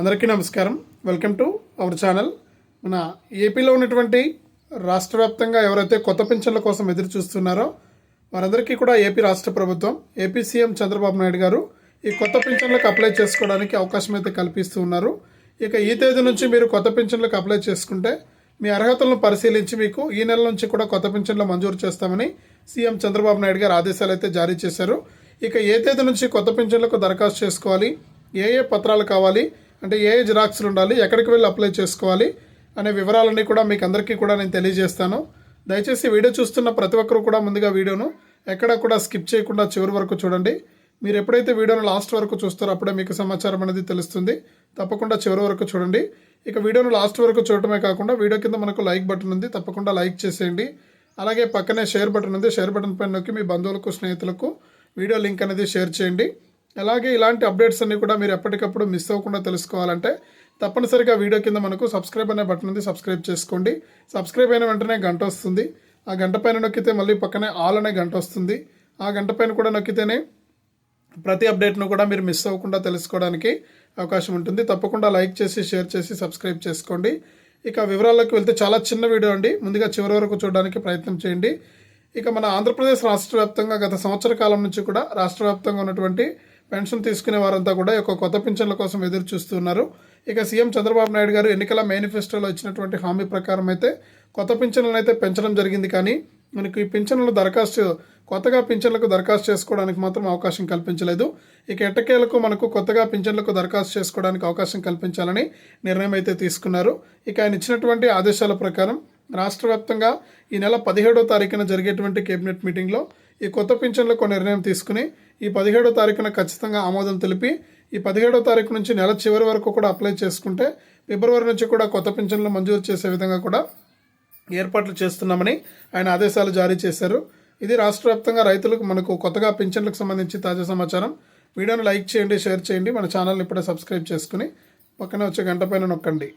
అందరికీ నమస్కారం. Welcome to our channel మన ఏపీలో ఉన్నటువంటి రాష్ట్ర వ్యాప్తంగా ఎవరైతే కొత్త పెన్షన్ల కోసం ఎదురు చూస్తున్నారో వారందరికీ కూడా ఏపీ రాష్ట్ర ప్రభుత్వం ఏపీ సీఎం చంద్రబాబు నాయుడు గారు ఈ కొత్త పెన్షన్లకు అప్లై చేసుకోవడానికి అవకాశం అయితే కల్పిస్తూ ఉన్నారు. ఇక ఈ తేదీ నుంచి మీరు కొత్త పెన్షన్లకు అప్లై చేసుకుంటే మీ అర్హతలను పరిశీలించి మీకు ఈ నెల నుంచి కూడా కొత్త పెన్షన్లు మంజూరు చేస్తామని సీఎం చంద్రబాబు నాయుడు గారు ఆదేశాలు అయితే జారీ చేశారు. ఇక ఏ తేదీ నుంచి కొత్త పెన్షన్లకు దరఖాస్తు చేసుకోవాలి ఏ ఏ పత్రాలు కావాలి అంటే ఏ ఏ జిరాక్స్లు ఉండాలి ఎక్కడికి వెళ్ళి అప్లై చేసుకోవాలి అనే వివరాలన్నీ కూడా మీకు అందరికీ కూడా నేను తెలియజేస్తాను. దయచేసి వీడియో చూస్తున్న ప్రతి ఒక్కరు కూడా ముందుగా వీడియోను ఎక్కడ కూడా స్కిప్ చేయకుండా చివరి వరకు చూడండి. మీరు ఎప్పుడైతే వీడియోను లాస్ట్ వరకు చూస్తారో అప్పుడే మీకు సమాచారం అనేది తెలుస్తుంది. తప్పకుండా చివరి వరకు చూడండి. ఇక వీడియోను లాస్ట్ వరకు చూడటమే కాకుండా వీడియో కింద మనకు లైక్ బటన్ ఉంది తప్పకుండా లైక్ చేసేయండి. అలాగే పక్కనే షేర్ బటన్ ఉంది షేర్ బటన్ పైన నొక్కి మీ బంధువులకు స్నేహితులకు వీడియో లింక్ అనేది షేర్ చేయండి. అలాగే ఇలాంటి అప్డేట్స్ అన్ని కూడా మీరు ఎప్పటికప్పుడు మిస్ అవ్వకుండా తెలుసుకోవాలంటే తప్పనిసరిగా వీడియో కింద మనకు సబ్స్క్రైబ్ అనే బటన్ ఉంది సబ్స్క్రైబ్ చేసుకోండి. సబ్స్క్రైబ్ అయిన వెంటనే గంట వస్తుంది. ఆ గంట పైన నొక్కితే మళ్ళీ పక్కనే ఆల్ అనే గంట వస్తుంది. ఆ గంట పైన కూడా నొక్కితేనే ప్రతి అప్డేట్ను కూడా మీరు మిస్ అవ్వకుండా తెలుసుకోవడానికి అవకాశం ఉంటుంది. తప్పకుండా లైక్ చేసి షేర్ చేసి సబ్స్క్రైబ్ చేసుకోండి. ఇక వివరాల్లోకి వెళ్తే చాలా చిన్న వీడియో అండి. ముందుగా చివరి వరకు చూడడానికి ప్రయత్నం చేయండి. ఇక మన ఆంధ్రప్రదేశ్ రాష్ట్ర వ్యాప్తంగా గత సంవత్సర కాలం నుంచి కూడా రాష్ట్ర వ్యాప్తంగా ఉన్నటువంటి పెన్షన్ తీసుకునే వారంతా కూడా ఈ యొక్క కొత్త పింఛన్ల కోసం ఎదురు చూస్తున్నారు. ఇక సీఎం చంద్రబాబు నాయుడు గారు ఎన్నికల మేనిఫెస్టోలో ఇచ్చినటువంటి హామీ ప్రకారం అయితే కొత్త పింఛన్లను అయితే పెంచడం జరిగింది కానీ మనకు ఈ పింఛన్లు దరఖాస్తు కొత్తగా పింఛన్లకు దరఖాస్తు చేసుకోవడానికి మాత్రం అవకాశం కల్పించలేదు. ఇక ఎట్టకేలకు మనకు కొత్తగా పింఛన్లకు దరఖాస్తు చేసుకోవడానికి అవకాశం కల్పించాలని నిర్ణయం అయితే తీసుకున్నారు. ఇక ఆయన ఇచ్చినటువంటి ఆదేశాల ప్రకారం రాష్ట్ర వ్యాప్తంగా ఈ నెల పదిహేడో తారీఖున జరిగేటువంటి కేబినెట్ మీటింగ్లో ఈ కొత్త పింఛన్లకు నిర్ణయం తీసుకుని ఈ పదిహేడో తారీఖున ఖచ్చితంగా ఆమోదం తెలిపి ఈ పదిహేడో తారీఖు నుంచి నెల చివరి వరకు కూడా అప్లై చేసుకుంటే ఫిబ్రవరి నుంచి కూడా కొత్త పింఛన్లు మంజూరు చేసే విధంగా కూడా ఏర్పాట్లు చేస్తున్నామని ఆయన ఆదేశాలు జారీ చేశారు. ఇది రాష్ట్ర వ్యాప్తంగా రైతులకు మనకు కొత్తగా పింఛన్లకు సంబంధించి తాజా సమాచారం. వీడియోను లైక్ చేయండి షేర్ చేయండి. మన ఛానల్ని ఇప్పుడే సబ్స్క్రైబ్ చేసుకుని పక్కనే వచ్చే గంట పైన నొక్కండి.